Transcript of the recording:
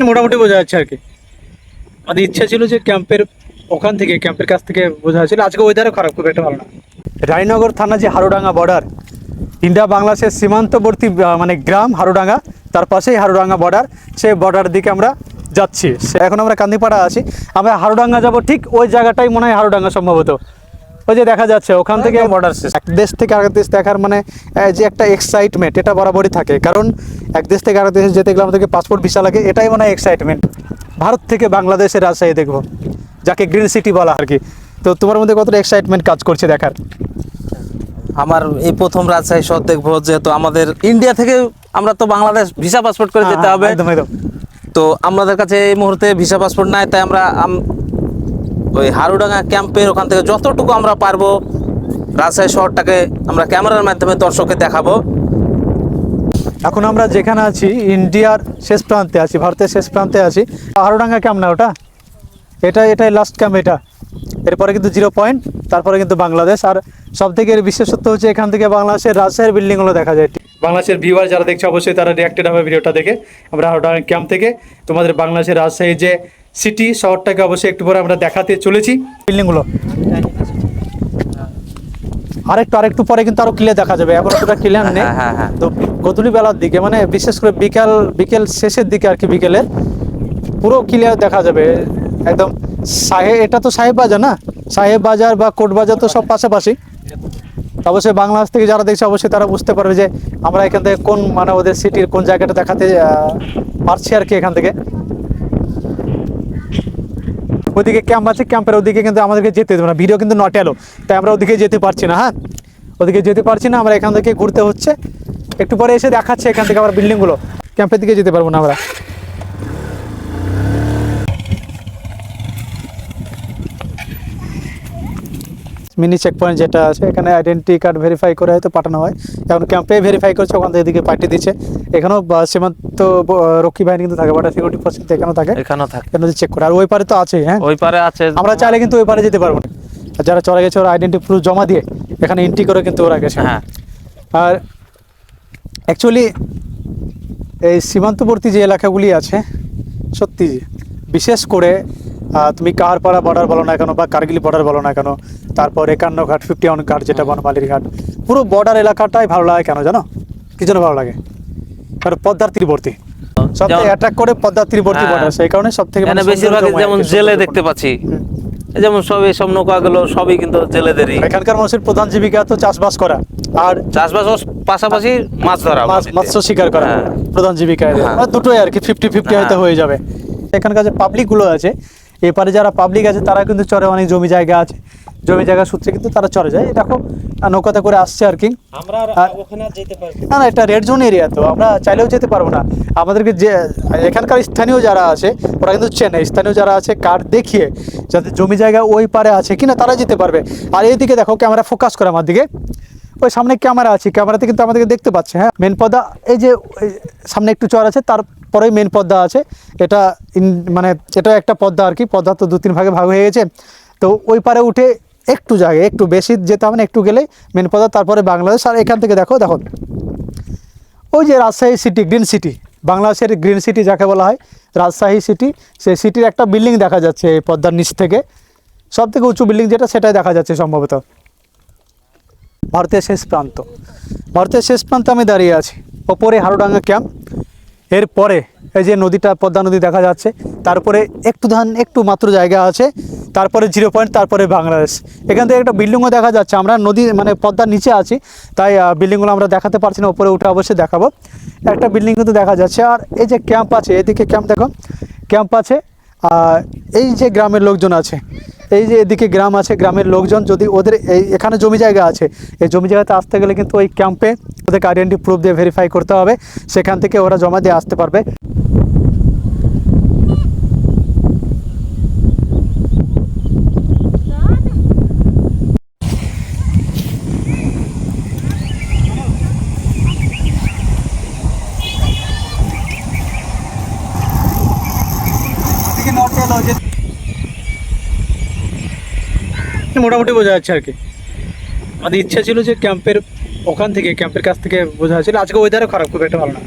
মোটামুটি বোঝা যাচ্ছে আর কি। আমাদের ইচ্ছা ছিল যে ক্যাম্পের ওখান থেকে, ক্যাম্পের কাছ থেকে বোঝা যাচ্ছিল আজকে ওয়েদারও খারাপ, খুব একটা ভালো না। রায়নগর থানা যে হারুডাঙ্গা বর্ডার ইন্ডিয়া বাংলাদেশের সীমান্তবর্তী মানে গ্রাম হারুডাঙ্গা তার পাশেই হারুডাঙ্গা বর্ডার সেই বর্ডার দিকে আমরা যাচ্ছি। এখন আমরা কান্দিপাড়া আছি। আমরা হারুডাঙ্গা যাব ঠিক ওই জায়গাটাই মনে হয় হারুডাঙ্গা সম্ভবত। ওই যে দেখা যাচ্ছে ওখান থেকে বর্ডার এক দেশ থেকে আরেক দেশ দেখার মানে যে একটা এক্সাইটমেন্ট এটা বরাবরই থাকে। কারণ এক দেশ থেকে আরেক দেশে যেতে গেলে আমাদেরকে পাসপোর্ট ভিসা লাগে এটাই মনে হয় এক্সাইটমেন্ট ভারত থেকে বাংলাদেশের রাজশাহী দেখব যাকে গ্রিন সিটি বলা আর কি। তো তোমার মধ্যে কতটা এক্সাইটমেন্ট কাজ করছে দেখার? আমার এই প্রথম রাজশাহী শহর দেখব যেহেতু আমাদের ইন্ডিয়া থেকে আমরা তো বাংলাদেশ ভিসা পাসপোর্ট করে যেতে হ্যাঁ, হবে। একদম একদম। তো আমাদের কাছে এই মুহূর্তে ভিসা পাসপোর্ট নাই তাই আমরা আম- ওই হারুডাঙ্গা ক্যাম্পের ওখান থেকে যতটুকু আমরা পারব রাজশাহী শহরটাকে আমরা ক্যামেরার মাধ্যমে দর্শককে দেখাবো। এখন আমরা যেখানে আছি ইন্ডিয়ার শেষ প্রান্তে আছি ভারতের শেষ প্রান্তে আছি। হারুডাঙ্গা ক্যাম্প না ওটা? এটা এটাই লাস্ট ক্যাম্প এটা। এরপরে কিন্তু জিরো পয়েন্ট তারপরে কিন্তু বাংলাদেশ। আর সব থেকে এর বিশেষত্ব হচ্ছে এখান থেকে বাংলাদেশের রাজশাহীর বিল্ডিংগুলো দেখা যায়। বাংলাদেশের ভিউয়ার যারা দেখছে অবশ্যই তারা রিয়াক্টেড হবে ভিডিওটা দেখে। আমরা হারোডাঙ্গা ক্যাম্প থেকে তোমাদের বাংলাদেশের রাজশাহী যে সিটি শহরটাকে অবশ্যই একটু পরে আমরা দেখাতে চলেছি। বিল্ডিংগুলো। আরেকটু আরেকটু পরে কিন্তু আরও ক্লিয়ার দেখা যাবে। এখন অতটা ক্লিয়ার নেই। হ্যাঁ, হ্যাঁ, হ্যাঁ। তো গধূলি বেলার দিকে মানে বিশেষ করে বিকাল বিকেল শেষের দিকে আর কি বিকেলে পুরো ক্লিয়ার দেখা যাবে। একদম সাহেব এটা তো সাহেব বাজার না? সাহেব বাজার বা কোট বাজার তো সব পাশাপাশি। অবশ্যই বাংলাদেশ থেকে যারা দেখছে অবশ্যই তারা বুঝতে পারবে যে আমরা এখান থেকে কোন মানে ওদের সিটির কোন জায়গাটা দেখাতে পারছি আর কি এখান থেকে। ওদিকে ক্যাম্প আছে ক্যাম্পের ওদিকে কিন্তু আমাদেরকে যেতে দেবে না। ভিডিও কিন্তু নট এলো তাই আমরা ওদিকে যেতে পারছি না হ্যাঁ? ওদিকে যেতে পারছি না, আমরা এখান থেকে ঘুরতে হচ্ছে। একটু পরে এসে দেখাচ্ছে এখান থেকে আমার বিল্ডিংগুলো ক্যাম্পের দিকে যেতে পারব না আমরা। মিনি চেক পয়েন্ট যেটা আছে এখানে আইডেন্টি কার্ড ভেরিফাই করে হয়তো পাঠানো হয়। এখন ক্যাম্পে ভেরিফাই করছে ওখান থেকে এদিকে পাঠিয়ে দিচ্ছে। এখানেও সীমান্ত রক্ষী বাহিনী কিন্তু থাকে বর্ডার সিকিউরিটি ফোর্স এখানেও থাকে। এখানেও থাকে। কেন চেক করে আর ওই পারে তো আছে হ্যাঁ? ওই পারে আছে। আমরা চাইলে কিন্তু ওই পারে যেতে পারব না। আর যারা চলে গেছে ওরা আইডেন্টি প্রুফ জমা দিয়ে এখানে এন্ট্রি করে কিন্তু ওরা গেছে। হ্যাঁ। আর অ্যাকচুয়ালি এই সীমান্তবর্তী যে এলাকাগুলি আছে সত্যি বিশেষ করে তুমি কাহারপাড়া বর্ডার বলো না কেন বা কার্গিল বর্ডার বলো না কেন? তারপর একান্ন ঘাট ফিফটি ওয়ান ঘাট যেটা বনমালির ঘাট। পুরো বর্ডার এলাকাটাই ভালো লাগে কেন জানো? কি জন্য ভালো লাগে? কারণ পদ্মার তীরবর্তী। সব থেকে যেমন- অ্যাট্রাক্ট করে পদ্মার তীরবর্তী হ্যাঁ। বর্ডার সেই কারণে এখানে বেশিরভাগ যেমন জেলে দেখতে পাচ্ছি। যেমন সব এইসব নৌকাগুলো সবই কিন্তু জেলেদেরই। এখানকার মানুষের প্রধান জীবিকা তো চাষবাস করা। আর চাষবাস পাশাপাশি মাছ ধরা মাছ মৎস্য শিকার করা। হ্যাঁ। প্রধান জীবিকা। হ্যাঁ। মানে দুটোই আর কি ফিফটি ফিফটি হয়তো হ্যাঁ। হয়ে যাবে। এখানকার যে পাবলিকগুলো আছে এপারে যারা পাবলিক আছে তারা কিন্তু চরে অনেক জমি জায়গা আছে। জমি জায়গা সূত্রে কিন্তু তারা চরে যায়। দেখো নৌকাতে করে আসছে আর কি। না। না এটা রেড জোন এরিয়া তো। আমরা চাইলেও যেতে পারব না। আমাদেরকে যে এখানকার স্থানীয় যারা আছে ওরা কিন্তু চেনে। স্থানীয় যারা আছে কার্ড দেখিয়ে যাতে জমি জায়গা ওই পারে আছে কিনা তারা যেতে পারবে। আর এইদিকে দেখো ক্যামেরা ফোকাস করে আমার দিকে। ওই সামনে ক্যামেরা আছে। ক্যামেরাতে কিন্তু আমাদেরকে দেখতে পাচ্ছে হ্যাঁ। মেন পর্দা এই যে সামনে একটু চর আছে তারপরেই মেন পর্দা আছে। এটা মানে এটা একটা পর্দা আর কি, পদ্মা তো দু তিন ভাগে ভাগ হয়ে গেছে। তো ওই পারে উঠে একটু জায়গায় একটু বেশি যেতে হবে না, একটু গেলেই মেন পর্দা তারপরে বাংলাদেশ। আর এখান থেকে দেখো দেখো। ওই যে রাজশাহী সিটি গ্রিন সিটি বাংলাদেশের গ্রিন সিটি যাকে বলা হয়, রাজশাহী সিটি সেই সিটির একটা বিল্ডিং দেখা যাচ্ছে এই পদ্মার নিচ থেকে। সব থেকে উঁচু বিল্ডিং যেটা, সেটাই দেখা যাচ্ছে সম্ভবত। ভারতের শেষ প্রান্ত। ভারতের শেষ প্রান্তে আমি দাঁড়িয়ে আছি। ওপরে হারুডাঙ্গা ক্যাম্প এরপরে এই যে নদীটা, পদ্মা নদী দেখা যাচ্ছে, তারপরে একটু ধান, একটু মাত্র জায়গা আছে, তারপরে জিরো পয়েন্ট তারপরে বাংলাদেশ। এখান থেকে একটা বিল্ডিংও দেখা যাচ্ছে, আমরা নদী মানে পদ্মার নিচে আছি, তাই বিল্ডিংগুলো আমরা দেখাতে পারছি না ওপরে উঠে অবশ্যই দেখাবো। একটা বিল্ডিং কিন্তু দেখা যাচ্ছে, আর এই যে ক্যাম্প আছে, এদিকে ক্যাম্প দেখো ক্যাম্প আছে এই যে গ্রামের লোকজন আছে, এই যে এদিকে গ্রাম আছে, গ্রামের লোকজন যদি ওদের এই এখানে জমি জায়গা আছে, এই জমি জায়গাতে আসতে গেলে কিন্তু ওই ক্যাম্পে ওদেরকে আইডেন্টি প্রুফ দিয়ে ভেরিফাই করতে হবে, সেখান থেকে ওরা জমা দিয়ে আসতে পারবে। মোটামুটি বোঝা যাচ্ছে আর কি। আমাদের ইচ্ছা ছিল যে ক্যাম্পের ওখান থেকে, ক্যাম্পের কাছ থেকে বোঝা যাচ্ছিল আজকে ওয়েদারও খারাপ, খুব একটা ভালো না।